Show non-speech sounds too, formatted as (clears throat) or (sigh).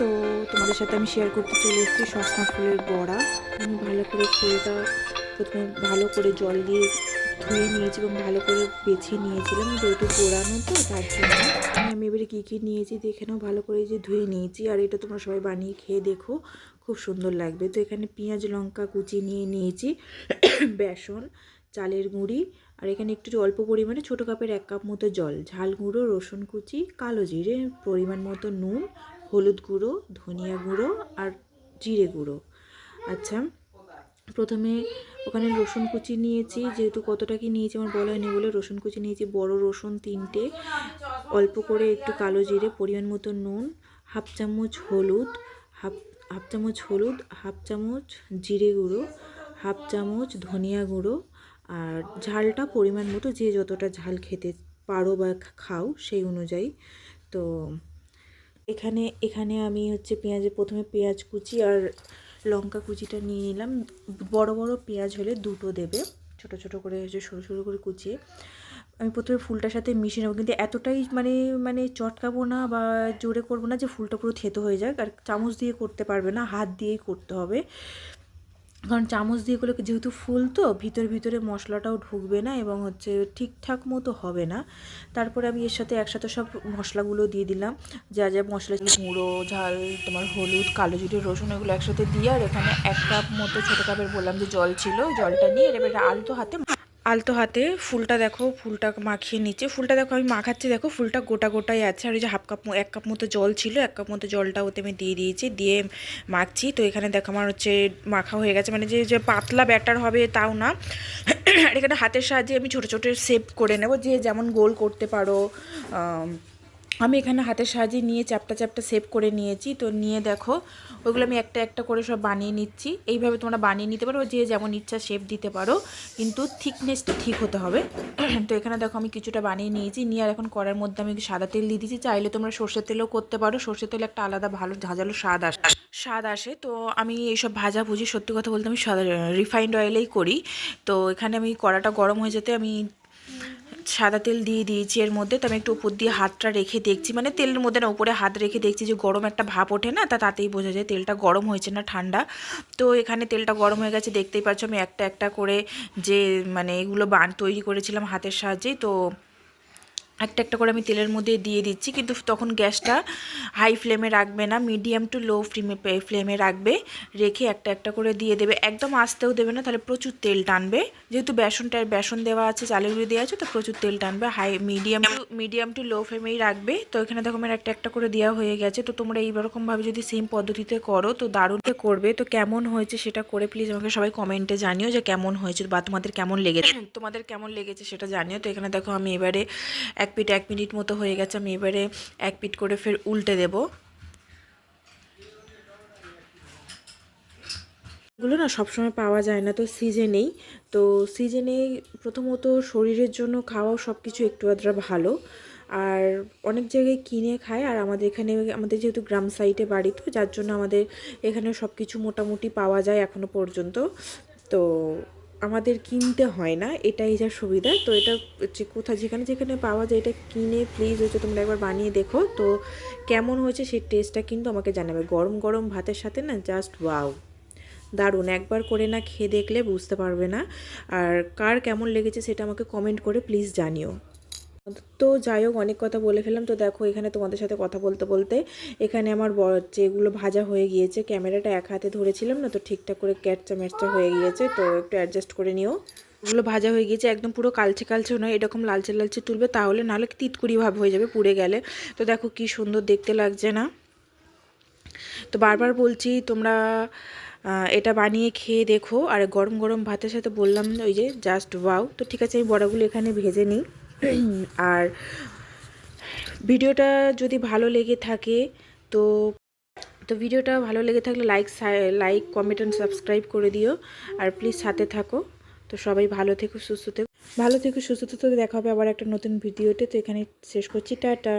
তো তোমাদের সাথে আমি শেয়ার করতে চলে এসেছি সসনা ফুলের বড়া। আমি ভালো করে ফুলটা প্রথমে ভালো করে জল দিয়ে ধুয়ে নিয়েছি এবং ভালো করে বেছে নিয়েছিলাম যেহেতু পোড়ানো তো, তার জন্য। আমি এবারে কী কী নিয়েছি দেখে নাও, ভালো করে যে ধুয়ে নিয়েছি। আর এটা তোমরা সবাই বানিয়ে খেয়ে দেখো, খুব সুন্দর লাগবে। তো এখানে পেঁয়াজ, লঙ্কা কুচি নিয়ে নিয়েছি, বেসন, চালের গুঁড়ি, আর এখানে একটু অল্প পরিমাণে ছোটো কাপের এক কাপ মতো জল, ঝাল গুঁড়ো, রসুন কুচি, কালো জিরে, পরিমাণ মতো নুন হলুদ গুঁড়ো, ধনিয়া গুঁড়ো আর জিরে গুঁড়ো। আচ্ছা প্রথমে ওখানে রসুন কুচি নিয়েছি, যেহেতু কতটা কি নিয়েছি আমার বলা হয়নি বলে রসুন কুচি নিয়েছি, বড় রসুন তিনটে, অল্প করে একটু কালো জিরে, পরিমাণ মতো নুন, হাফ চামচ হলুদ, হাফ হাফ চামচ হলুদ, হাফ চামচ জিরে গুঁড়ো, হাফ চামচ ধনিয়া গুঁড়ো আর ঝালটা পরিমাণ মতো যে যতটা ঝাল খেতে পারো বা খাও সেই অনুযায়ী। তো এখানে এখানে আমি হচ্ছে পেঁয়াজে প্রথমে পেঁয়াজ কুচি আর লঙ্কা কুচিটা নিয়ে নিলাম। বড় বড় পেঁয়াজ হলে দুটো দেবে। ছোট ছোট করে হচ্ছে সরু সরু করে কুচিয়ে। আমি প্রথমে ফুলটার সাথে মিশিয়ে নেব। কিন্তু এতটাই মানে মানে চটকাবো না বা জোরে করব না যে ফুলটা পুরো থেতো হয়ে যাক। আর চামচ দিয়ে করতে পারবে না, হাত দিয়েই করতে হবে। কারণ চামচ দিয়ে করলে যেহেতু ফুল তো, ভিতর ভিতরে মশলাটাও ঢুকবে না এবং হচ্ছে ঠিকঠাক মতো হবে না। তারপরে আমি এর সাথে একসাথে সব মশলাগুলো দিয়ে দিলাম। যা যা মশলা গুঁড়ো, ঝাল, তোমার হলুদ, কালো জিরে, রসুন, এগুলো একসাথে দিয়ে আর এখানে এক কাপ মতো ছোটো কাপের বললাম যে জল ছিল, জলটা নিয়ে এবার আলতো হাতে আলতো হাতে ফুলটা দেখো, ফুলটা মাখিয়ে নিচে ফুলটা দেখো, আমি মাখাচ্ছি, দেখো, ফুলটা গোটা গোটাই আছে। আর ওই যে হাফ কাপ এক কাপ মতো জল ছিল, এক কাপ মতো জলটা ওতে আমি দিয়ে দিয়েছি, দিয়ে মাখছি। তো এখানে দেখো আমার হচ্ছে মাখা হয়ে গেছে। মানে যে যে পাতলা ব্যাটার হবে তাও না। আর এখানে হাতের সাহায্যে আমি ছোটো ছোটো শেপ করে নেব। যে যেমন গোল করতে পারো আম, এখানে হাতের সাহায্যে নিয়ে চ্যাপটা চ্যাপটা সেভ করে নিয়েছি। তো নিয়ে দেখো ওইগুলো আমি একটা একটা করে সব বানিয়ে নিচ্ছি। এইভাবে তোমরা বানিয়ে নিতে পারো যে যেমন ইচ্ছা শেপ দিতে পারো কিন্তু থিকনেসটা ঠিক হতে হবে। (clears throat) তো এখানে দেখো আমি কিছুটা বানিয়ে নিয়েছি। নিয়ে আর এখন করার মধ্যে আমি সাদা তেল দিয়ে দিয়েছি। চাইলে তোমরা সর্ষের তেলও করতে পারো। সর্ষের তেল একটা আলাদা ভালো ঝাঁঝালো স্বাদ আসে স্বাদ আসে। তো আমি এইসব ভাজাভুজি সত্যি কথা বলতে আমি রিফাইন্ড অয়েলেই করি। তো এখানে আমি কড়াটা গরম হয়ে যেতে আমি সাদা তেল দিয়ে দিয়েছি এর মধ্যে তো আমি একটু উপর দিয়ে হাতটা রেখে দেখছি। মানে তেলের মধ্যে না, উপরে হাত রেখে দেখছি যে গরম একটা ভাব ওঠে না, তা তাতেই বোঝা যায় তেলটা গরম হয়েছে না ঠান্ডা। তো এখানে তেলটা গরম হয়ে গেছে, দেখতেই পাচ্ছ আমি একটা একটা করে যে মানে এগুলো বান তৈরি করেছিলাম হাতের সাহায্যেই, তো একটা একটা করে আমি তেলের মধ্যে দিয়ে দিচ্ছি, কিন্তু তখন গ্যাসটা হাই ফ্লেমে রাখবে না মিডিয়াম টু লো ফ্লেমে ফ্লেমে রাখবে, রেখে একটা একটা করে দিয়ে দেবে। একদম আস্তেও দেবে না, তাহলে প্রচুর তেল টানবে। যেহেতু বেসনটা বেসন দেওয়া আছে, চালের গুঁড়ি দেওয়া আছে, তো প্রচুর তেল টানবে। High medium to medium to low ফ্লেমেই রাখবে। তো এখানে দেখো আমার একটা একটা করে দেওয়া হয়ে গেছে। তো তোমরা এইরকমভাবে যদি সেম পদ্ধতিতে করো, তো দারুণ করবে। তো কেমন হয়েছে সেটা করে প্লিজ আমাকে সবাই কমেন্টে জানিও যে কেমন হয়েছে বা তোমাদের কেমন লেগেছে। তোমাদের কেমন লেগেছে সেটা জানিও। তো এখানে দেখো আমি এবারে এক পিঠ এক মিনিট মতো হয়ে গেছে, আমি এবারে এক পিট করে ফের উল্টে দেব। এগুলো না সবসময় পাওয়া যায় না, তো সিজনেই। তো সিজনে প্রথমত শরীরের জন্য খাওয়াও সব কিছু একটু আধরা ভালো। আর অনেক জায়গায় কিনে খায়, আর আমাদের এখানে, আমাদের যেহেতু গ্রাম সাইডে বাড়ি, তো যার জন্য আমাদের এখানে সব কিছু মোটামুটি পাওয়া যায় এখনও পর্যন্ত। তো আমাদের কিনতে হয় না, এটাই যা সুবিধা। তো এটা হচ্ছে কোথায় যেখানে যেখানে পাওয়া যায় এটা কিনে প্লিজ হচ্ছে তোমরা একবার বানিয়ে দেখো। তো কেমন হয়েছে সেই টেস্টটা কিন্তু আমাকে জানাবে। গরম গরম ভাতের সাথে না জাস্ট ওয়াও দারুণ, একবার করে না খেয়ে দেখলে বুঝতে পারবে না। আর কার কেমন লেগেছে সেটা আমাকে কমেন্ট করে প্লিজ জানিও। তো যাই হোক, অনেক কথা বলে ফেললাম। তো দেখো, এখানে তোমাদের সাথে কথা বলতে বলতে এখানে আমার যেগুলো ভাজা হয়ে গিয়েছে, ক্যামেরাটা এক হাতে ধরেছিলাম না, তো ঠিকঠাক করে ক্যাটচা ম্যাচটা হয়ে গিয়েছে, তো একটু অ্যাডজাস্ট করে নিও। ওগুলো ভাজা হয়ে গিয়েছে, একদম পুরো কালচে কালচে নয়, এরকম লালচে লালচে তুলবে, তাহলে নাহলে তিতকুড়ি ভাব হয়ে যাবে, পুড়ে গেলে। তো দেখো, কি সুন্দর দেখতে লাগছে না? তো বারবার বলছি, তোমরা এটা বানিয়ে খেয়ে দেখো, আর গরম গরম ভাতের সাথে বললাম, ওই যে জাস্ট ওয়াও তো ঠিক আছে, আমি বড়াগুলো এখানে ভেজে নিই। আর ভিডিওটা যদি ভালো লেগে থাকে, তো তো ভিডিওটা ভালো লেগে থাকলে like like comment and subscribe করে দিও। আর প্লিজ সাথে থাকো। তো সবাই ভালো থেকো, সুস্থ থেকো। ভালো থেকো, সুস্থ থেকে। দেখা হবে আবার একটা নতুন ভিডিওতে। তো এখানে শেষ করছি। টাটা।